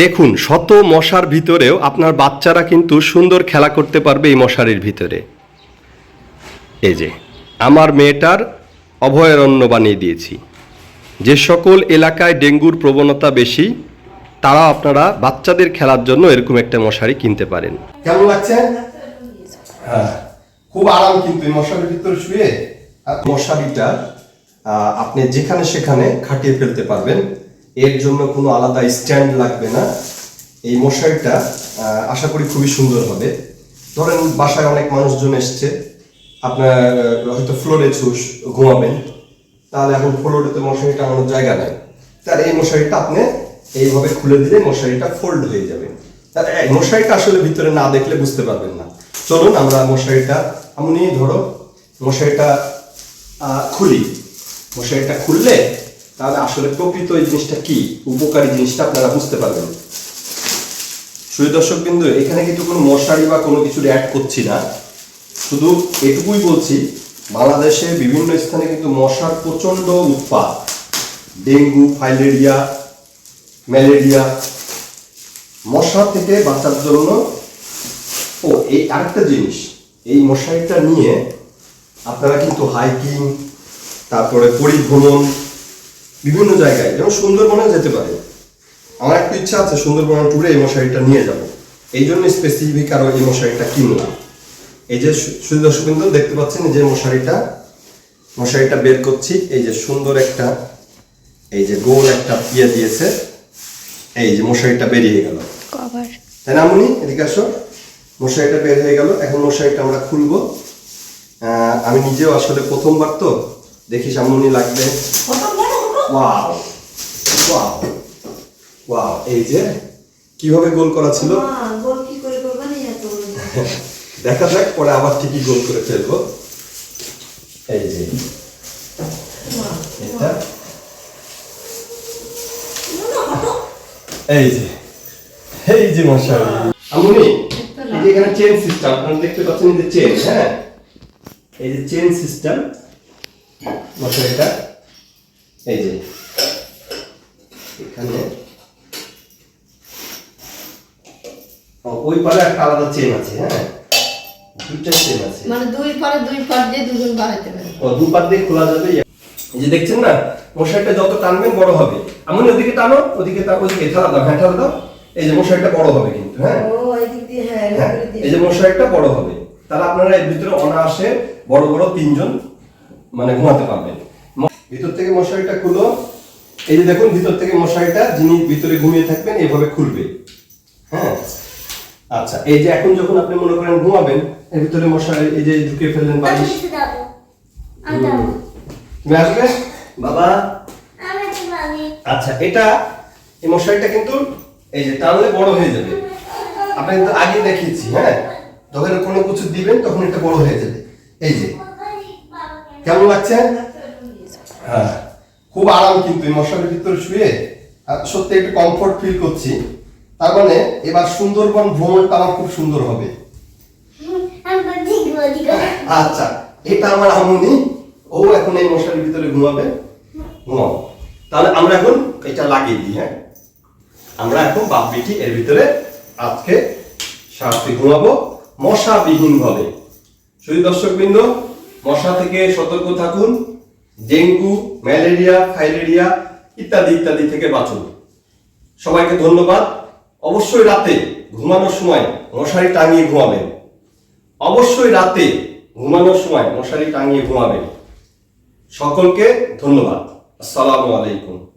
দেখুন, শত মশার ভিতরেও আপনার বাচ্চারা কিন্তু সুন্দর খেলা করতে পারবে এই মশারির ভিতরে। এই যে, আমার মেয়েটার অভয়ারণ্য বানিয়ে দিয়েছি। যে সকল এলাকায় ডেঙ্গুর প্রবণতা বেশি, তারা আপনারা বাচ্চাদের খেলার জন্য এরকম একটা মশারি কিনতে পারেন। কেমন লাগছে? হ্যাঁ খুব আরাম কিন্তু মশারির ভিতরে শুয়ে। মশারিটা আপনি যেখানে সেখানে খাটিয়ে ফেলতে পারবেন। এর জন্য কোনো আলাদা স্ট্যান্ড লাগবে না। এই মশারিটা আশা করি খুবই সুন্দর হবে। ধরেন বাসায় অনেক মানুষজন এসছে। আপনার হয়তো ফ্লোরে ছুস ঘুমাবেন। তাহলে এখন ফ্লোরে তো মশারি টাঙানোর জায়গা নাই। তাহলে এই মশারিটা আপনি এইভাবে খুলে দিলে মশারিটা ফোল্ড হয়ে যাবে। তাহলে মশারিটা আসলে ভিতরে না দেখলে বুঝতে পারবেন না। চলুন আমরা মশারিটা এমনি ধরো, মশারিটা খুলি। মশারিটা খুললে তাহলে আসলে প্রকৃত এই জিনিসটা কি? উপকারী জিনিসটা আপনারা বুঝতে পারবেন। সুই দর্শক বিন্দু, এখানে কিন্তু কোনো মশারি বা কোনো কিছু অ্যাড করছি না। শুধু এটুকুই বলছি, বাংলাদেশে বিভিন্ন স্থানে কিন্তু মশার প্রচণ্ড উৎপাত। Dengue, filaria, malaria. মশা থেকে বাঁচার জন্য, ও, এই আরেকটা জিনিস, এই মশারিটা নিয়ে আপনারা কিন্তু হাইকিং তারপরে পরিভ্রমণ বিভিন্ন জায়গায় যেমন সুন্দরবনে যেতে পারে। আমার একটু ইচ্ছা আছে সুন্দরবন ট্যুরে এই মশারিটা নিয়ে যাব। এই জন্য স্পেসিফিক আরও এই মশারিটা কিনলাম। এই যে সুন্দর দর্শক দেখতে পাচ্ছেন এই যে মশারিটা। মশারিটা বের করছি এই যে সুন্দর একটা এই যে গোল একটা ইয়ে দিয়েছে। এই যে মশারিটা বেরিয়ে গেল। তাই না আমনি এদিকে আসো। মশারিটা বের হয়ে গেল। এখন মশারিটা আমরা খুলবো। আহ, আমি নিজেও আসলে প্রথমবার তো দেখি সামনি লাগবে। ওয়াও ওয়াও ওয়াও এই যে কীভাবে গোল করা ছিল? গোল কি করে করবা না এত দেখা যাক পরে আবার ঠিকই গোল করে ফেলব। এই যে। এটা। এই যে। এই যে মশারি আমুনি এই যে এখানে চেন সিস্টেম আপনারা দেখতে পাচ্ছেন এই যে চেন হ্যাঁ? এই যে চেন সিস্টেম মশারিটা এই যে এখানে। ওই পারে একটা আলাদা চেন আছে হ্যাঁ? দুইটা চেন আছে। মানে দুই পারে দুই পার দিয়ে দুজন বাড়াইতে পারে। ও দুপার দিয়ে খোলা যাবে এই যে দেখছেন না মশারিটা যত টানবেন বড় হবে। এমন ওদিকে টানো ওদিকে টা- ওদিকে ঠেলা দাও হ্যাঁ ঠেলা দাও। এই যে মশারিটা বড় হবে কিন্তু হ্যাঁ? এই হ্যাঁ হ্যাঁ। এই যে মশারিটা বড় হবে। তাহলে আপনারা এর ভিতরে অনায়াসে বড় বড় তিনজন মানে ঘুমাতে পারবেন। ভিতর থেকে মশারিটা খুলো। এই যে দেখুন ভিতর থেকে মশারিটা যিনি ভিতরে ঘুমিয়ে থাকবেন এইভাবে খুলবে। হ্যাঁ? আচ্ছা এই যে এখন যখন আপনি মনে করেন ঘুমাবেন এর ভিতরে মশারি এই যে ঢুকে ফেললেন বালিশ। তুমি আসবে? বাবা? আচ্ছা এটা এই মশারিটা কিন্তু এই যে টানলে বড় হয়ে যাবে। আপনি কিন্তু আগে দেখিয়েছি হ্যাঁ? যখন কোনো কিছু দিবেন তখন এটা বড় হয়ে যাবে। এই যে। কেমন লাগছে? হ্যাঁ। খুব আরাম কিন্তু এই মশারির ভিতরে শুয়ে সত্যি একটু কমফোর্ট ফিল করছি। তার মানে এবার সুন্দরবন ভ্রমণটা আমার খুব সুন্দর হবে। আচ্ছা এটা আমার আমনি ও এখন এই মশারির ভিতরে ঘুমাবে। ঘুমাও। তাহলে আমরা এখন এটা লাগিয়ে দিই হ্যাঁ? আমরা এখন বাপ বেটি এর ভিতরে আজকে সারাতে ঘুমাবো। মশাবিহীন ভাবে শুধু দর্শক বৃন্দ মশা থেকে সতর্ক থাকুন। ডেঙ্গু, ম্যালেরিয়া, ফাইলেরিয়া ইত্যাদি ইত্যাদি থেকে বাঁচুন। সবাইকে ধন্যবাদ। অবশ্যই রাতে ঘুমানোর সময় মশারি টাঙিয়ে ঘুমাবেন। অবশ্যই রাতে ঘুমানোর সময় মশারি টাঙিয়ে ঘুমাবেন। সকলকে ধন্যবাদ। আসসালামু আলাইকুম।